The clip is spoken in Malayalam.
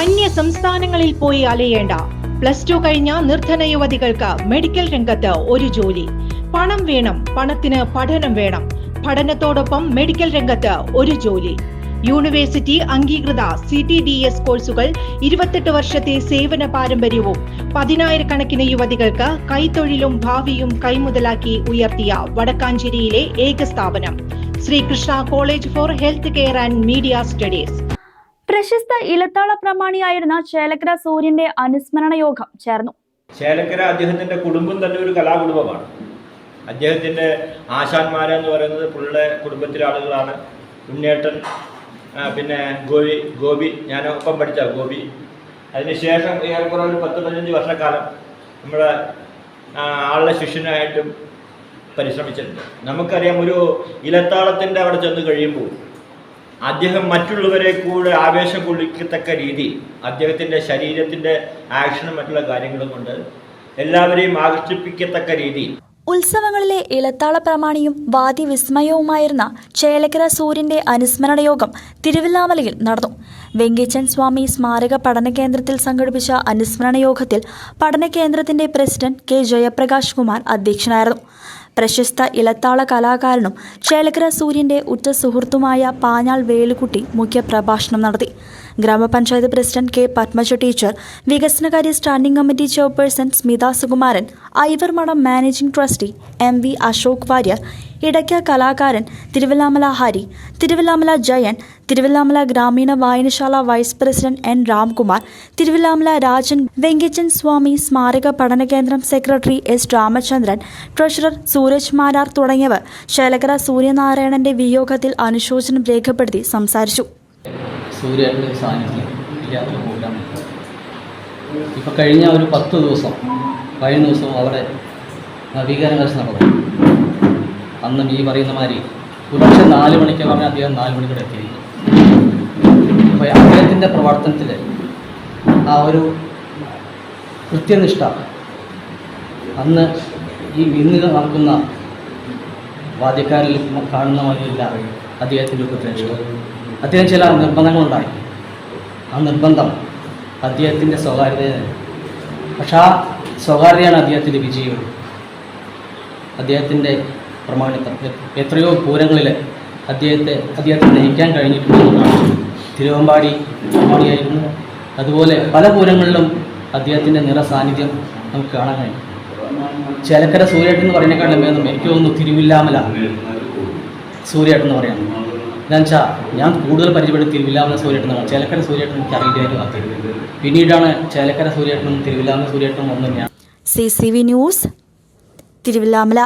അന്യ സംസ്ഥാനങ്ങളിൽ പോയി അലയേണ്ട. പ്ലസ് ടു കഴിഞ്ഞ നിർധന യുവതികൾക്ക് മെഡിക്കൽ രംഗത്ത് ഒരു ജോലി. പണം വേണം പണത്തിന് പഠനം വേണം. പഠനത്തോടൊപ്പം മെഡിക്കൽ രംഗത്ത് ഒരു ജോലി. യൂണിവേഴ്സിറ്റി അംഗീകൃത സി ടി ഡി എസ് കോഴ്സുകൾ ഇരുപത്തെട്ട് വർഷത്തെ സേവന പാരമ്പര്യവും പതിനായിരക്കണക്കിന് യുവതികൾക്ക് കൈത്തൊഴിലും ഭാവിയും കൈമുതലാക്കി ഉയർത്തിയ വടക്കാഞ്ചേരിയിലെ ഏക സ്ഥാപനം Sreekrishna college for health care and media studies. പ്രശസ്ത ഇലത്താള പ്രമാണിയായിരുന്ന ചേലക്കര സൂര്യന്റെ അനുസ്മരണ യോഗം ചേർന്നു. ചേലക്കര അദ്ദേഹത്തിന്റെ കുടുംബം തന്നെ ഒരു കലാകുടുംബമാണ്. അദ്ദേഹത്തിന്റെ ആശാന്മാരെന്ന് പറയുന്നത് പുള്ളിയുടെ കുടുംബത്തിലെ ആളുകളാണ്. ഉണ്ണേട്ടൻ പിന്നെ ഗോപി ഗോപി ഞാനൊപ്പം പഠിച്ച ഗോപി. അതിനുശേഷം ഏറെക്കുറെ ഒരു പത്ത് പതിനഞ്ച് വർഷക്കാലം നമ്മുടെ ആളുടെ ശിഷ്യനായിട്ടും പരിശ്രമിച്ചിട്ടുണ്ട്. നമുക്കറിയാം ഒരു ഇലത്താളത്തിന്റെ അവിടെ ചെന്ന് കഴിയുമ്പോൾ അദ്ദേഹം മറ്റുള്ളവരെ കൂടെ ആവേശം കൊള്ളിക്കത്തക്ക രീതിയിൽ അദ്ദേഹത്തിന്റെ ശരീരത്തിന്റെ ആക്ഷനും മറ്റുള്ള കാര്യങ്ങളും കൊണ്ട് എല്ലാവരെയും ആകർഷിപ്പിക്കത്തക്ക രീതി. ഉത്സവങ്ങളിലെ ഇലത്താള പ്രമാണിയും വാദി വിസ്മയവുമായിരുന്ന ചേലക്കര സൂര്യന്റെ അനുസ്മരണ യോഗം തിരുവില്ലാമലയിൽ നടന്നു. വെങ്കിച്ചൻ സ്വാമി സ്മാരക പഠന കേന്ദ്രത്തിൽ സംഘടിപ്പിച്ച അനുസ്മരണ യോഗത്തിൽ പഠന കേന്ദ്രത്തിന്റെ പ്രസിഡന്റ് കെ. ജയപ്രകാശ് കുമാർ അധ്യക്ഷനായിരുന്നു. പ്രശസ്ത ഇലത്താള കലാകാരനും ചേലക്കര സൂര്യന്റെ ഉറ്റ സുഹൃത്തുമായ പാഞ്ഞാൾ വേലുക്കുട്ടി മുഖ്യപ്രഭാഷണം നടത്തി. ഗ്രാമപഞ്ചായത്ത് പ്രസിഡന്റ് കെ. പത്മജ ടീച്ചർ വികസനകാര്യ standing committee chairperson Smitha Sukumaran Ivarmadom managing trustee M V Ashok Warrier ഇടയ്ക്ക കലാകാരൻ തിരുവല്ലാമല ഹരി തിരുവല്ലാമല ജയൻ തിരുവല്ലാമല ഗ്രാമീണ വായനശാല vice president N Ramkumar Thiruvilwamala Rajan Venkichan Swami സ്മാരക പഠന കേന്ദ്രം secretary S Ramachandran treasurer Sooraj Marar തുടങ്ങിയവർ ശൈലകര സൂര്യനാരായണന്റെ വിയോഗത്തിൽ അനുശോചനം രേഖപ്പെടുത്തി സംസാരിച്ചു. ഇപ്പോൾ കഴിഞ്ഞ ഒരു പത്ത് ദിവസം കഴിഞ്ഞ ദിവസം അവിടെ നവീകരണ നടന്നു. അന്നും ഈ പറയുന്ന മാതിരി പുലർച്ചെ നാല് മണിക്ക് പറഞ്ഞാൽ അദ്ദേഹം നാല് മണിക്കൂടെ എത്തി അപ്പോൾ അദ്ദേഹത്തിന്റെ പ്രവർത്തനത്തിൽ ആ ഒരു കൃത്യനിഷ്ഠ അന്ന് ഈ ഇന്ന് നടക്കുന്ന വാദ്യക്കാരിൽ കാണുന്ന മാതിരിയല്ല അദ്ദേഹത്തിന്റെ കൃത്യനിഷ്ഠ അദ്ദേഹം ചില നിർബന്ധങ്ങളുണ്ടായി. ആ നിർബന്ധം അദ്ദേഹത്തിന്റെ സ്വകാര്യത പക്ഷെ ആ സ്വകാര്യതയാണ് അദ്ദേഹത്തിന്റെ വിജയം. അദ്ദേഹത്തിന്റെ പ്രമാണിത്വം എത്രയോ പൂരങ്ങളിൽ അദ്ദേഹത്തെ അദ്ദേഹത്തെ നയിക്കാൻ കഴിഞ്ഞിട്ടുണ്ടെന്നാണ് തിരുവമ്പാടി പ്രമാണിയായിരുന്നു അതുപോലെ പല പൂരങ്ങളിലും അദ്ദേഹത്തിന്റെ നിറ സാന്നിധ്യം നമുക്ക് കാണാൻ കഴിയും. ചേലക്കര സൂര്യേട്ടൻ എന്ന് പറയുന്നേക്കാളും ഭേദം എനിക്ക് തോന്നുന്നു തിരുവില്ലാമല. സൂര്യേട്ടൻ എന്ന് പറയാം. എന്താണെന്ന് വെച്ചാൽ ഞാൻ കൂടുതൽ പരിചയപ്പെടുത്തി തിരുവില്ലാമല സൂര്യേട്ടനാണ് ചേലക്കര സൂര്യേട്ടൻ എനിക്ക് അറിയില്ലായിരുന്നു പിന്നീടാണ് ചേലക്കര സൂര്യേട്ടനും തിരുവില്ലാമല സൂര്യേട്ടനും ഒന്നും ഞാൻ C C V news Thiruvilwamala.